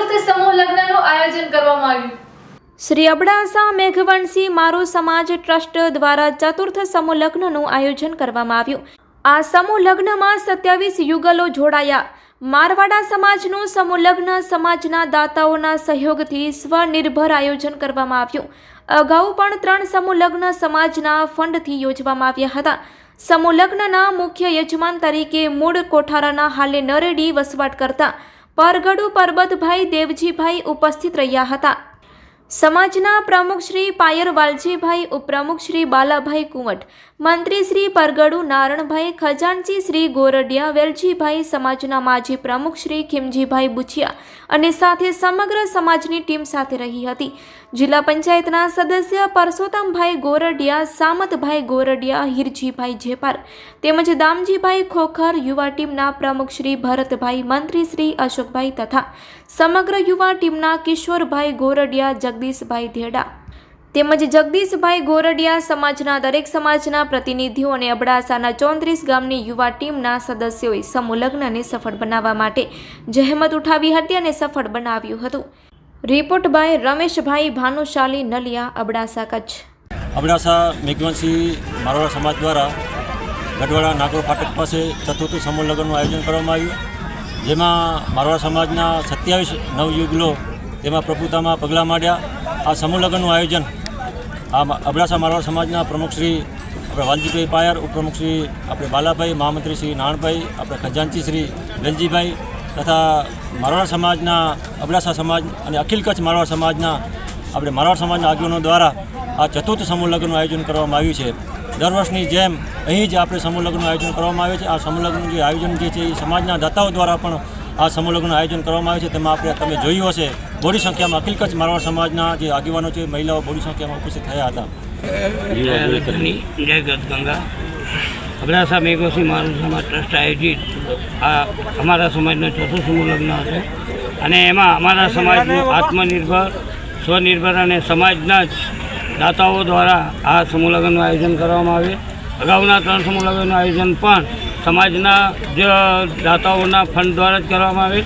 ચતુર્થ સમૂહ લગ્નનું આયોજન કરવામાં આવ્યું. શ્રી અબડાસા મેઘવંશી મારો સમાજ ટ્રસ્ટ દ્વારા ચતુર્થ સમૂહ લગ્નનું આયોજન કરવામાં આવ્યું. આ સમૂહ લગ્નમાં સત્યાવીસ યુગલો જોડાયા. મારવાડા સમાજનું સમૂહ લગ્ન સમાજના દાતાઓના સહયોગથી સ્વનિર્ભર આયોજન કરવામાં આવ્યું. અગાઉ પણ ત્રણ સમૂહ લગ્ન સમાજના ફંડથી યોજવામાં આવ્યા હતા. સમૂહ લગ્નના મુખ્ય યજમાન તરીકે મૂળ કોઠારાના હાલે નરેડી વસવાટ કરતા પરગડુ પરબતભાઈ દેવજીભાઈ ઉપસ્થિત રહ્યા હતા. સમાજના પ્રમુખ શ્રી પાયર વાલજીભાઈ ઉપપ્રમુખ શ્રી બાલાભાઈ કુંવટ, મંત્રી શ્રી પરગડુ નારણભાઈ ખજાનજી શ્રી ગોરડિયા, વેલજીભાઈ સમાજના માજી પ્રમુખ શ્રી ખીમજીભાઈ બુચિયા અને સાથે સમગ્ર સમાજની ટીમ સાથે રહી હતી. જિલ્લા પંચાયતના સદસ્ય પરસોત્તમભાઈ ગોરડિયા, સામતભાઈ ગોરડિયા, હિરજીભાઈ જેપાર તેમજ દામજીભાઈ ખોખર યુવા ટીમના પ્રમુખ શ્રી ભરતભાઈ મંત્રી શ્રી અશોકભાઈ તથા સમગ્ર યુવા ટીમના કિશોરભાઈ ગોરડિયા, જગદીશભાઈ ધેડા તેમજ જગદીશભાઈ ગોરડિયા સમાજના દરેક સમાજના પ્રતિનિધિઓ અને અબડાસાના ચોત્રીસ ગામની યુવા ટીમના સદસ્યોએ સમૂહ લગ્નને સફળ બનાવવા માટે જહેમત ઉઠાવી હતી અને સફળ બનાવ્યું હતું. Report by Rameshbhai Bhanushali Naliya, Abdasa Kutch. Abdasa મેઘવંશી Marwada સમાજ દ્વારા ગઢવાડા નાગોર ફાટક પાસે ચતુર્થ સમૂહ લગ્નનું આયોજન કરવામાં આવ્યું. જેમાં મારવાડા સમાજના સત્યાવીસ નવયુગલો તેમાં પ્રભુતામાં પગલાં માંડ્યા. આ સમૂહ લગ્નનું આયોજન આ અબડાસા મારવાડ સમાજના પ્રમુખ શ્રી આપણે વાલજીભાઈ પાયર, ઉપપ્રમુખ શ્રી આપણે બાલાભાઈ, મહામંત્રી શ્રી નાણભાઈ, આપણે ખજાનચી શ્રી વેલજીભાઈ તથા મારવાડ સમાજના અબડાસા સમાજ અને અખિલ કચ્છ મારવાડ સમાજના આપણે મારવાડ સમાજના આગેવાનો દ્વારા આ ચતુર્થ સમૂહ લગ્નનું આયોજન કરવામાં આવ્યું છે. દર વર્ષની જેમ અહીં જ આપણે સમૂહ આયોજન કરવામાં આવે છે. આ સમૂહ જે આયોજન જે છે એ સમાજના દાતાઓ દ્વારા પણ આ સમૂહ આયોજન કરવામાં આવે છે. તેમાં આપણે તમે જોયું હશે મોટી સંખ્યામાં અખિલ કચ્છ મારવાડ સમાજના જે આગેવાનો છે, મહિલાઓ મોટી સંખ્યામાં ઉપસ્થિત થયા હતા. અબડાસા મેઘોસી મારું સમાજ ટ્રસ્ટ આયોજિત, આ અમારા સમાજનો ચોથો સમૂહ લગ્ન હતો. અને એમાં અમારા સમાજનું આત્મનિર્ભર, સ્વનિર્ભર અને સમાજના જ દાતાઓ દ્વારા આ સમૂહ લગ્નનું આયોજન કરવામાં આવે અગાઉના ત્રણ સમૂહ લગ્નનું આયોજન પણ સમાજના જ દાતાઓના ફંડ દ્વારા જ કરવામાં આવે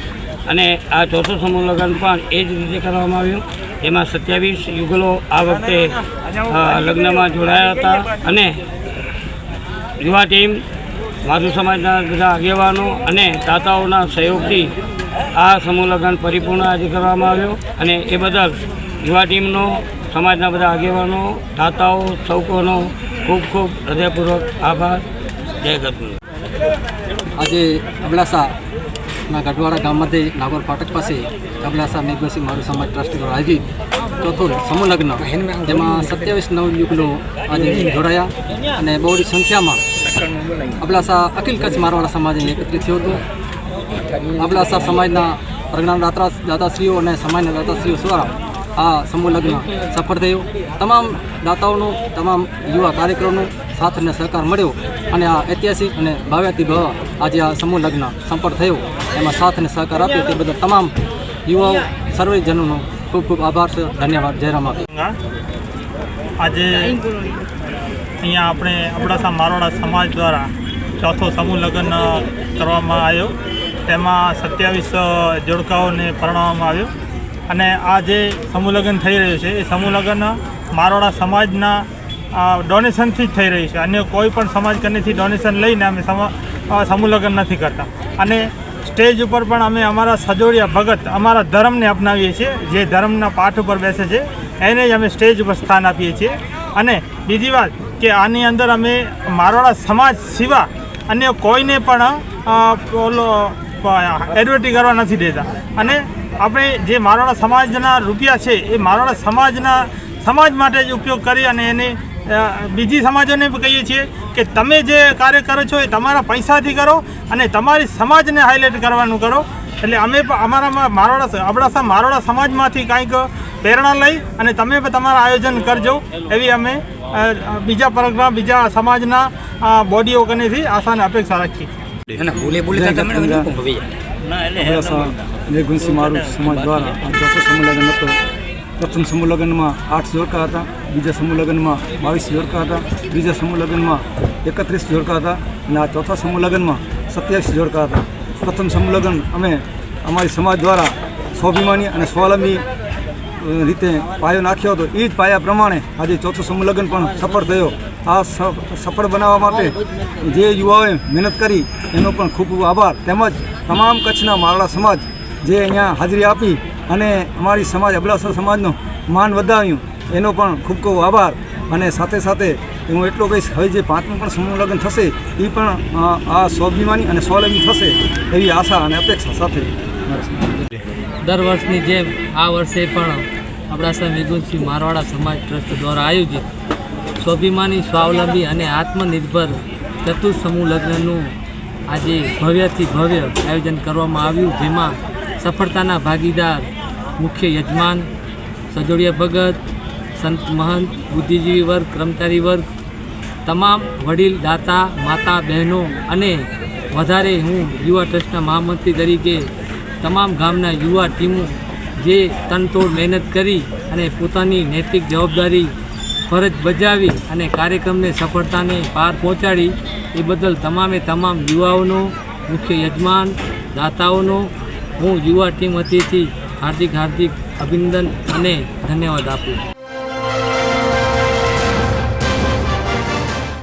અને આ ચોથું સમૂહ લગ્ન પણ એ જ રીતે કરવામાં આવ્યું. એમાં સત્યાવીસ યુગલો આ વખતે લગ્નમાં જોડાયા હતા. અને યુવા ટીમ, માધુ સમાજના બધા આગેવાનો અને દાતાઓના સહયોગથી આ સમૂહ લગ્ન પરિપૂર્ણ આજે કરવામાં આવ્યો અને એ બદલ યુવા ટીમનો, સમાજના બધા આગેવાનો, દાતાઓ, સૌકોનો ખૂબ ખૂબ હૃદયપૂર્વક આભાર. જય ગદગુરુ આજે અબડાસાના ગઢવાડા ગામમાંથી નાગોર ફાટક પાસે અબડાસા મેઘવસી મારું સમાજ ટ્રસ્ટ દ્વારા આયોજિત ચોથું સમૂહ જેમાં સત્યાવીસ નવ યુગલો આજે જોડાયા અને બહોળી સંખ્યામાં અબડાસા અખિલ કચ્છ મારવાડા સમાજને એકત્રિત થયો હતો. અબલાસા સમાજના પ્રજ્ઞાન દાતા દાતાશ્રીઓ અને સમાજના દાતાશ્રીઓ દ્વારા આ સમૂહ લગ્ન સફળ થયું. તમામ દાતાઓનું તમામ યુવા કાર્યક્રમનો સાથ અને સહકાર મળ્યો અને આ ઐતિહાસિક અને ભવ્યાતિ ભાવ આજે આ સમૂહ લગ્ન સંપન્ન થયો. એમાં સાથ અને સહકાર આપ્યો તે બદલ તમામ યુવાઓ સર્વેજનોનો ખૂબ ખૂબ આભાર છે. ધન્યવાદ. જયરામ આજે અહીંયા આપણે અબડાસા મારોડા સમાજ દ્વારા ચોથો સમૂહ લગ્ન કરવામાં આવ્યો. તેમાં સત્યાવીસ જોડકાઓને પરણવામાં આવ્યો. અને આ જે સમૂહ લગ્ન થઈ રહ્યું છે, એ સમૂહ લગ્ન મારોડા સમાજના ડોનેશનથી જ થઈ રહ્યું છે. અન્ય કોઈ પણ સમાજ કનેથી ડોનેશન લઈને અમે સમૂહ લગ્ન નથી કરતા. અને સ્ટેજ ઉપર પણ અમે અમારા સજોડિયા ભગત અમારા ધર્મને અપનાવીએ છીએ. જે ધર્મના પાઠ ઉપર બેસે છે, એને જ અમે સ્ટેજ ઉપર સ્થાન આપીએ છીએ. અને બીજી વાત કે આની અંદર અમે મારવાડા સમાજ સિવા અન્ય કોઈને પણ ઓલો એડવર્ટી કરવા નથી દેતા. અને આપણે જે મારવાડા સમાજના રૂપિયા છે, એ મારવાડા સમાજના, સમાજ માટે જ ઉપયોગ કરી અને એને બીજી સમાજોને કહીએ છીએ કે તમે જે કાર્ય કરો છો એ તમારા પૈસાથી કરો અને તમારી સમાજને હાઇલાઇટ કરવાનું કરો. એટલે અમે પણ અમારામાં મારવાડા, અબડાસા મારવાડા સમાજમાંથી કાંઈક પ્રેરણા લઈ અને તમે પણ તમારા આયોજન કરજો. એવી અમે બીજા પરગના બીજા સમાજના બોડીઓ કનેથી આશાને અપેક્ષા રાખીએ. મારું સમાજ દ્વારા ચોથો સમૂહ લગ્ન હતો. પ્રથમ સમૂહ લગ્નમાં આઠ જોડકા હતા બીજા સમૂહ લગ્નમાં બાવીસ જોડકા હતા ત્રીજા સમૂહ લગ્નમાં એકત્રીસ જોડકા હતા અને આ ચોથા સમૂહ લગ્નમાં સત્યાવીસ જોડકા હતા. પ્રથમ સમૂહ લગ્ન અમે અમારી સમાજ દ્વારા સ્વાભિમાની અને સ્વાવલંબી રીતે પાયો નાખ્યો હતો. એ જ પાયા પ્રમાણે આજે ચોથો સમૂહ પણ સફળ થયો. આ સફળ બનાવવા માટે જે યુવાઓએ મહેનત કરી, એનો પણ ખૂબ આભાર. તેમજ તમામ કચ્છના મારવાડા સમાજ જે અહીંયા હાજરી આપી અને અમારી સમાજ, અબડાસા સમાજનો માન વધાવ્યું એનો પણ ખૂબ ખૂબ આભાર. અને સાથે સાથે હું એટલો કહીશ, હવે જે પાંચમું પણ સમૂહ થશે એ પણ આ સ્વાભિમાની અને સ્વાવલંબી થશે એવી આશા અને અપેક્ષા સાથે દર વર્ષની જેમ આ વર્ષે પણ અબડાસા મેઘુનસિંહ મારવાડા સમાજ ટ્રસ્ટ દ્વારા આયોજિત સ્વાભિમાની, સ્વાવલંબી અને આત્મનિર્ભર ચતુર્થ સમૂહ લગ્નનું આજે ભવ્યથી ભવ્ય આયોજન કરવામાં આવ્યું, જેમાં સફળતાના ભાગીદાર, મુખ્ય યજમાન, સજોડિયા ભગત, સંત મહંત, બુદ્ધિજીવી વર્ગ, કર્મચારી વર્ગ, તમામ વડીલ, દાતા, માતા, બહેનો અને વધારે હું યુવા ટ્રસ્ટના મહામંત્રી તરીકે તમામ ગામના યુવા ટીમો જે તનતોડ મહેનત કરી અને પોતાની નૈતિક જવાબદારી ફરજ બજાવી અને કાર્યક્રમને સફળતાને પાર પહોંચાડી, એ બદલ તમામે તમામ યુવાઓનો, મુખ્ય યજમાન, દાતાઓનો હું યુવા ટીમ વતીથી હાર્દિક હાર્દિક અભિનંદન અને ધન્યવાદ આપું